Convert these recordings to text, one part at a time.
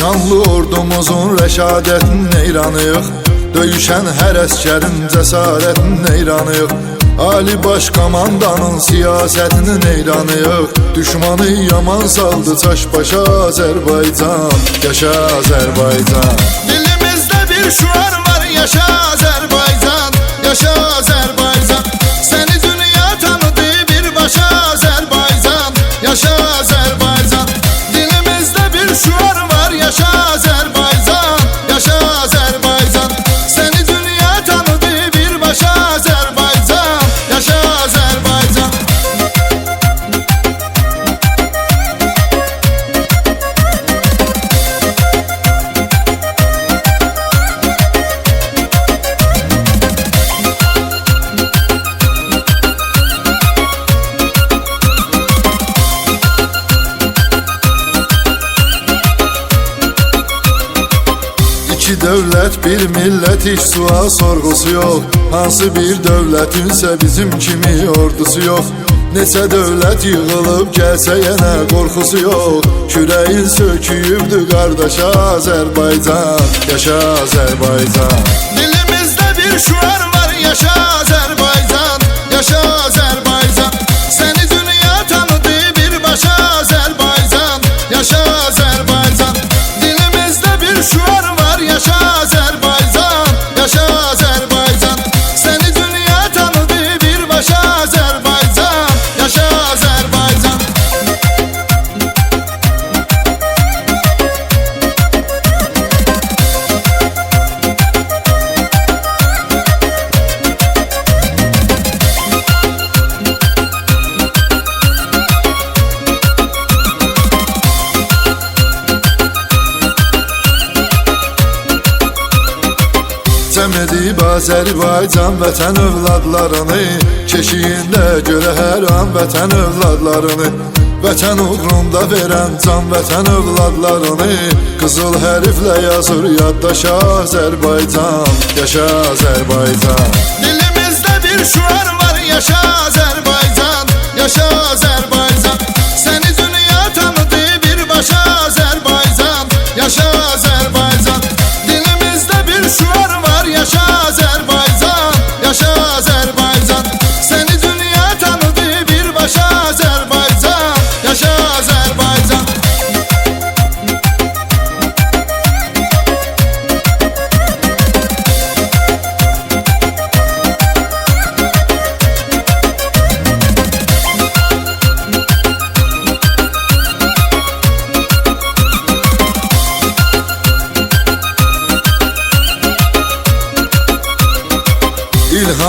Şanlı ordumuzun rəşadətin neyranıyıq Döyüşən hər əskərin cəsarətin neyranıyıq Ali baş komandanın siyasətinin neyranıyıq Düşmanı yaman saldı çaş başa Azərbaycan Yaşa Azərbaycan. Dilimizde bir şuar var yaşa Azerbaycan Yaşa Azerbaycan Seni dünya tanıdı bir başa Azerbaycan Yaşa Azerbaycan Dövlət, bir millət heç sual sorğusu yox Hansı bir dövlətinsə bizim kimi ordusu yox Neçə dövlət yığılıb gəlsə yenə qorxusu yox Kürəyin söküyübdü qardaşa Azərbaycan Yaşa Azərbaycan Dilimizde bir şuar var yaşa Azerbaycan Yaşa Azerbaycan Cəm edib Azərbaycan vətən övladlarını Keşiyində görə hər an vətən övladlarını. Vətən uğrunda verən can vətən övladlarını Qızıl hərflə yazır yaddaşa Azərbaycan Yaşa Azərbaycan. Dilimizde bir şuar var yaşa Azerbaycan Yaşa Azerbaycan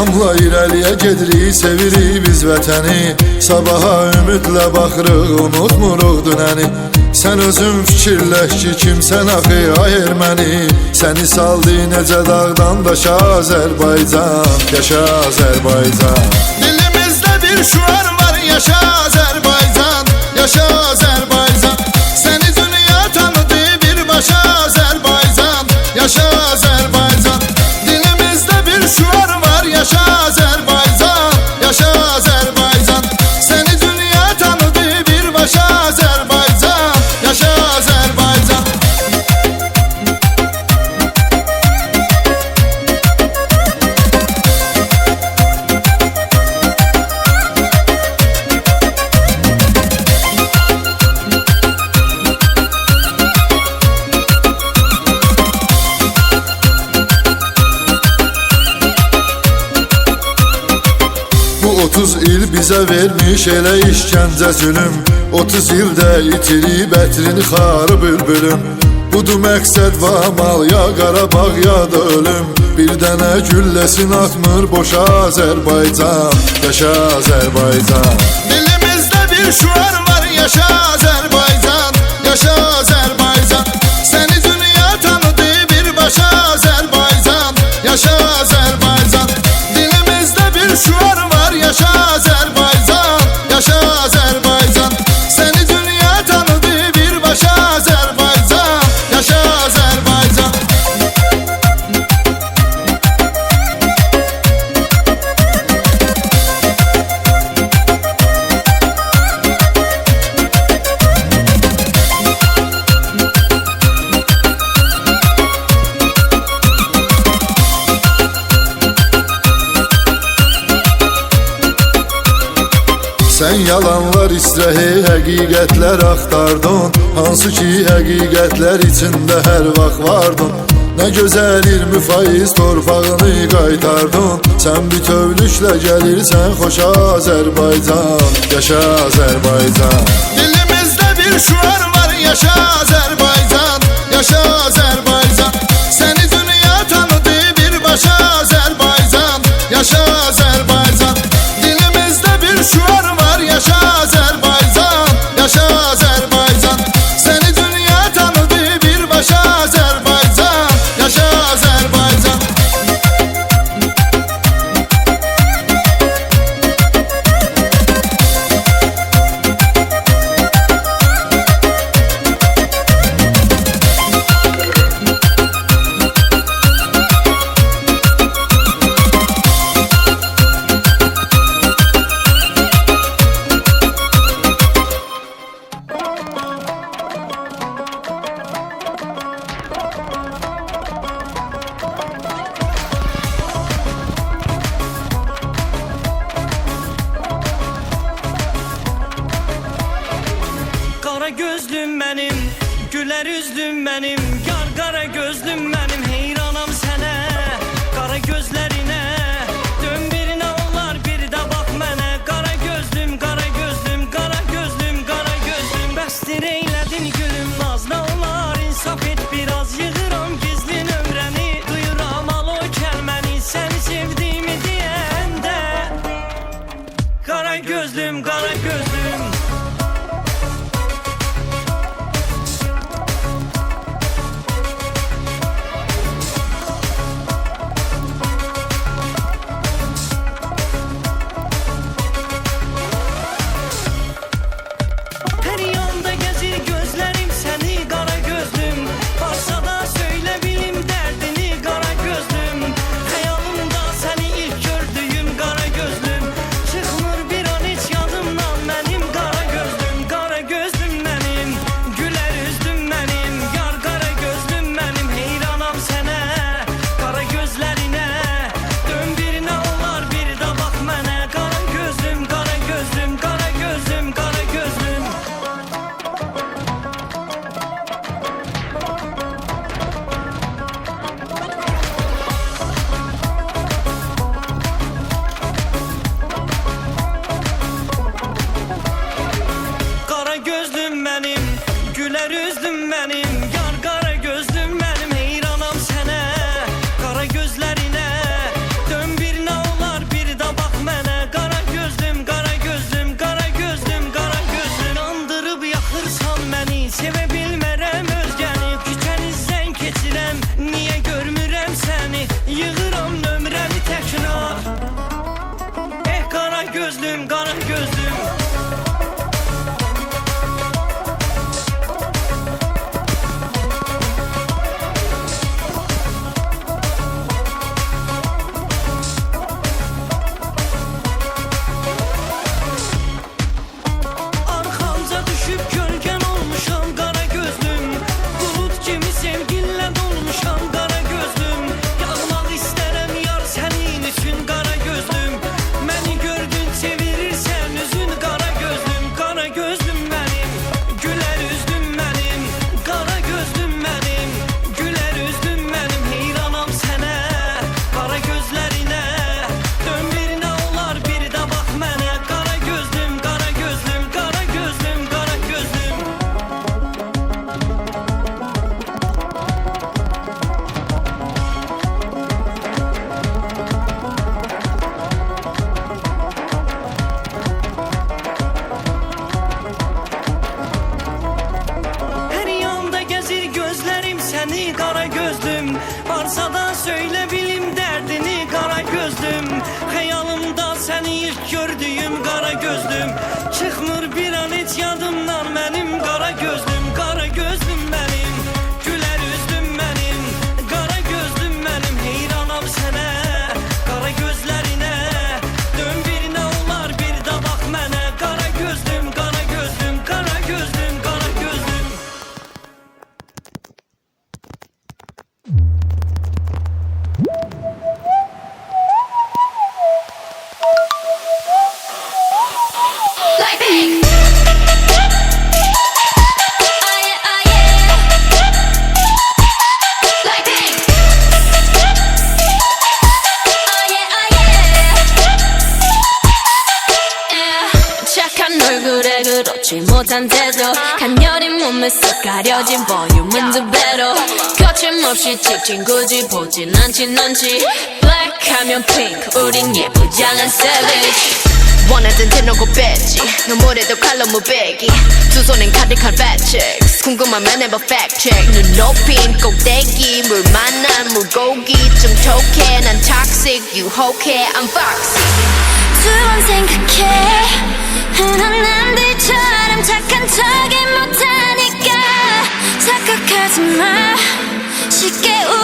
İlhamla irəliyə gedirik, sevirik biz vətəni. Sabaha ümidlə baxırıq, unutmuruq dünəni. Sən özün fikirləş ki, kimsən axı ay erməni Səni saldı necə dağdan daşa Azərbaycan Yaşa Azərbaycan. Dilimizde 30 il bizə vermiş elə işgəncə zülüm 30 ildə itirib ətrini xarı bülbülüm. Budur məqsəd və amal ya Qarabağ ya da ölüm. Bir dənə gülləsin atmır boşa Azərbaycan Yaşa Azərbaycan. Dilimizde bir şuar var yaşa Azerbaycan Yaşa yalanlar isləhi həqiqətlər axtardın Hansı ki həqiqətlər içində hər vaxt vardın. Nə gözəl 20 faiz torpağını qaytardın. Sən bütövlüklə gəlirsən xoşa Azərbaycan Yaşa Azərbaycan. Dilimizdə bir şuar var yaşa Azərbaycan Yaşa Azərbaycan. Neler üzdün benim. göz 상태도 간열린 몸에 쏙 가려진 볼륨은 두 배로. 거침없이 찍힌 굳이 보진 않지 넌지. Black 하면 pink 우린 예쁘장한 savage. 원하던 대놓고 뺐지. 눈물에도 칼로 무배기. 두 손엔 가득한 fat chicks. 궁금하면 해봐 check. 눈 높인 꼭대기 물 만난 물고기. 좀 톡해 난 toxic 유혹해 I'm foxy. 두번 생각해 착한 척이 못하니까 착각하지 마. 쉽게 우